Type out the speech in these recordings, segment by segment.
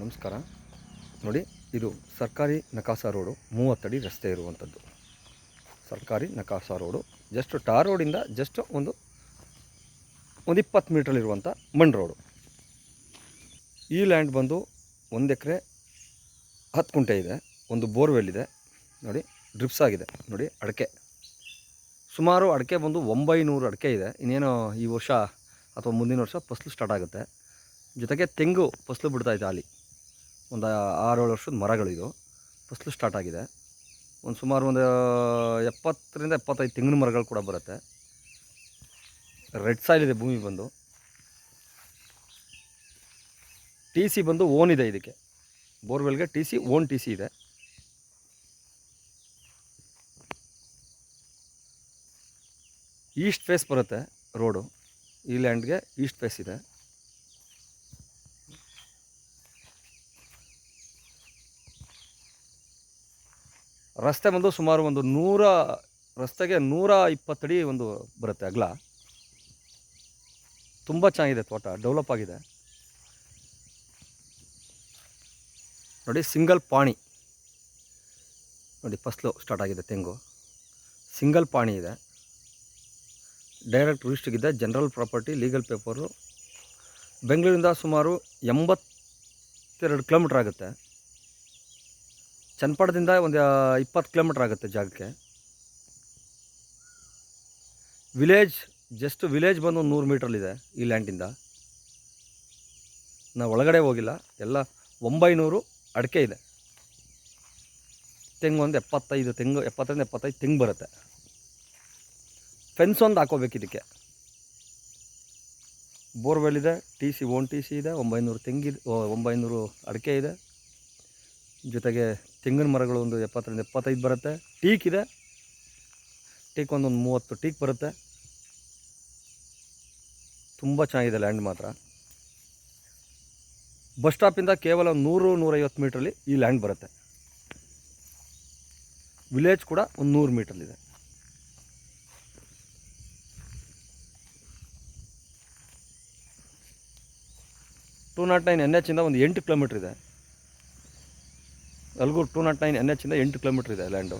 ನಮಸ್ಕಾರ. ನೋಡಿ, ಇದು ಸರ್ಕಾರಿ ನಕಾಸ ರೋಡು, ಮೂವತ್ತಡಿ ರಸ್ತೆ ಇರುವಂಥದ್ದು. ಸರ್ಕಾರಿ ನಕಾಸ ರೋಡು ಜಸ್ಟ್ ಟಾರ್ ರೋಡಿಂದ ಜಸ್ಟ್ ಒಂದು ಒಂದು ಇಪ್ಪತ್ತು ಮೀಟ್ರಲ್ಲಿರುವಂಥ ಮಣ್ ರೋಡು. ಈ ಲ್ಯಾಂಡ್ ಬಂದು ಒಂದು ಎಕರೆ ಹತ್ತು ಕುಂಟೆ ಇದೆ, ಒಂದು ಬೋರ್ವೆಲ್ ಇದೆ, ನೋಡಿ, ಡ್ರಿಪ್ಸ್ ಆಗಿದೆ, ನೋಡಿ, ಅಡಿಕೆ. ಸುಮಾರು ಅಡಿಕೆ ಬಂದು ಒಂಬೈನೂರು ಅಡಿಕೆ ಇದೆ. ಇನ್ನೇನು ಈ ವರ್ಷ ಅಥವಾ ಮುಂದಿನ ವರ್ಷ ಫಸ್ಲು ಸ್ಟಾರ್ಟ್ ಆಗುತ್ತೆ. ಜೊತೆಗೆ ತೆಂಗು ಫಸ್ಲು ಬಿಡ್ತಾಯಿದೆ ಅಲ್ಲಿ ಒಂದು ಆರೇಳು ವರ್ಷದ ಮರಗಳು ಇದು. ಫಸಲು ಸ್ಟಾರ್ಟ್ ಆಗಿದೆ. ಒಂದು ಸುಮಾರು ಒಂದು ಎಪ್ಪತ್ತರಿಂದ ಎಪ್ಪತ್ತೈದು ತೆಂಗಿನ ಮರಗಳು ಕೂಡ ಬರುತ್ತೆ. ರೆಡ್ ಸಾಯಿಲ್ ಇದೆ, ಭೂಮಿ ಬಂದು. ಟಿ ಸಿ ಬಂದು ಓನ್ ಇದೆ ಇದಕ್ಕೆ. ಬೋರ್ವೆಲ್ಗೆ T C own T C ಇದೆ. ಈಸ್ಟ್ ಫೇಸ್ ಬರುತ್ತೆ ರೋಡು. ಈ ಲ್ಯಾಂಡ್ಗೆ ಈಸ್ಟ್ ಫೇಸ್ ಇದೆ. ರಸ್ತೆ ಬಂದು ಸುಮಾರು ಒಂದು ನೂರ, ರಸ್ತೆಗೆ ನೂರ ಇಪ್ಪತ್ತಡಿ ಒಂದು ಬರುತ್ತೆ ಅಗಲ. ತುಂಬ ಚೆನ್ನಾಗಿದೆ ತೋಟ, ಡೆವಲಪ್ ಆಗಿದೆ. ನೋಡಿ, ಸಿಂಗಲ್ ಪಾಣಿ. ನೋಡಿ, ಫಸ್ಲು ಸ್ಟಾರ್ಟ್ ಆಗಿದೆ ತೆಂಗು. ಸಿಂಗಲ್ ಪಾಣಿ ಇದೆ. ಡೈರೆಕ್ಟ್ ರಿಜಿಸ್ಟ್ರಿಗಿದೆ ಜನರಲ್ ಪ್ರಾಪರ್ಟಿ, ಲೀಗಲ್ ಪೇಪರು. ಬೆಂಗಳೂರಿಂದ ಸುಮಾರು ಎಂಬತ್ತೆರಡು ಕಿಲೋಮೀಟ್ರ್ ಆಗುತ್ತೆ. ಚನ್ನಪಟ್ಟಣದಿಂದ ಒಂದು ಇಪ್ಪತ್ತು ಕಿಲೋಮೀಟ್ರ್ ಆಗುತ್ತೆ ಜಾಗಕ್ಕೆ. ವಿಲೇಜ್, ಜಸ್ಟ್ ವಿಲೇಜ್ ಬಂದು ಒಂದು ನೂರು ಮೀಟ್ರಲ್ಲಿದೆ ಈ ಲ್ಯಾಂಡಿಂದ. ನಾವು ಒಳಗಡೆ ಹೋಗಿಲ್ಲ, ಎಲ್ಲ ಒಂಬೈನೂರು ಅಡಿಕೆ ಇದೆ. ತೆಂಗು ಒಂದು ಎಪ್ಪತ್ತೈದು, ತೆಂಗು ಎಪ್ಪತ್ತರಿಂದ ಎಪ್ಪತ್ತೈದು ತೆಂಗು ಬರುತ್ತೆ. ಫೆನ್ಸ್ ಒಂದು ಹಾಕೋಬೇಕು ಇದಕ್ಕೆ. ಬೋರ್ವೆಲ್ ಇದೆ T C own T C ಇದೆ, ಒಂಬೈನೂರು ತೆಂಗಿದೆ ಒಂಬೈನೂರು ಅಡಿಕೆ ಇದೆ. ಜೊತೆಗೆ ತೆಂಗಿನ ಮರಗಳು ಒಂದು ಎಪ್ಪತ್ತರಿಂದ ಎಪ್ಪತ್ತೈದು ಬರುತ್ತೆ. ಟೀಕ್ ಇದೆ. ಟೀಕ್ ಒಂದೊಂದು ಮೂವತ್ತು ಟೀಕ್ ಬರುತ್ತೆ. ತುಂಬ ಚೆನ್ನಾಗಿದೆ ಲ್ಯಾಂಡ್ ಮಾತ್ರ. ಬಸ್ ಸ್ಟಾಪಿಂದ ಕೇವಲ ನೂರು ನೂರೈವತ್ತು ಮೀಟ್ರಲ್ಲಿ ಈ ಲ್ಯಾಂಡ್ ಬರುತ್ತೆ. ವಿಲೇಜ್ ಕೂಡ ಒಂದು ನೂರು ಮೀಟ್ರಲ್ಲಿದೆ. ಟೂ ನಾಟ್ ನೈನ್ ಎನ್ ಎಚ್ಚಿಂದ ಒಂದು ಎಂಟು ಕಿಲೋಮೀಟ್ರ್ ಇದೆ. Alguru two nought nine N ಎಚ್ಚಿಂದ ಎಂಟು ಕಿಲೋಮೀಟ್ರ್ ಇದೆ ಲ್ಯಾಂಡು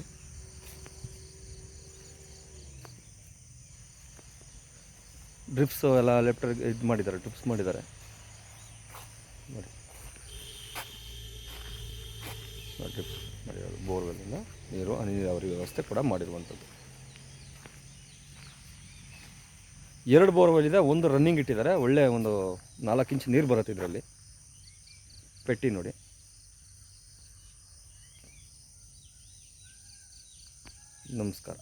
ಡ್ರಿಪ್ಸ್ ಎಲ್ಲ ಲೆಫ್ಟ್ ಇದು ಮಾಡಿದ್ದಾರೆ ಡ್ರಿಪ್ಸ್ ಮಾಡಿದ್ದಾರೆ. ನೋಡಿ. ಡ್ರಿಪ್ಸ್ ಬೋರ್ವೆಲ್ಲಿಂದ ನೀರು ಹನಿ ನೀರಾವರಿ ವ್ಯವಸ್ಥೆ ಕೂಡ ಮಾಡಿರುವಂಥದ್ದು. ಎರಡು ಬೋರ್ವೆಲ್ ಇದೆ ಒಂದು ರನ್ನಿಂಗ್ ಇಟ್ಟಿದ್ದಾರೆ, ಒಳ್ಳೆ ಒಂದು ನಾಲ್ಕು ಇಂಚ್ ನೀರು ಬರುತ್ತೆ ಇದರಲ್ಲಿ. ಪೆಟ್ಟಿ ನೋಡಿ. ನಮಸ್ಕಾರ.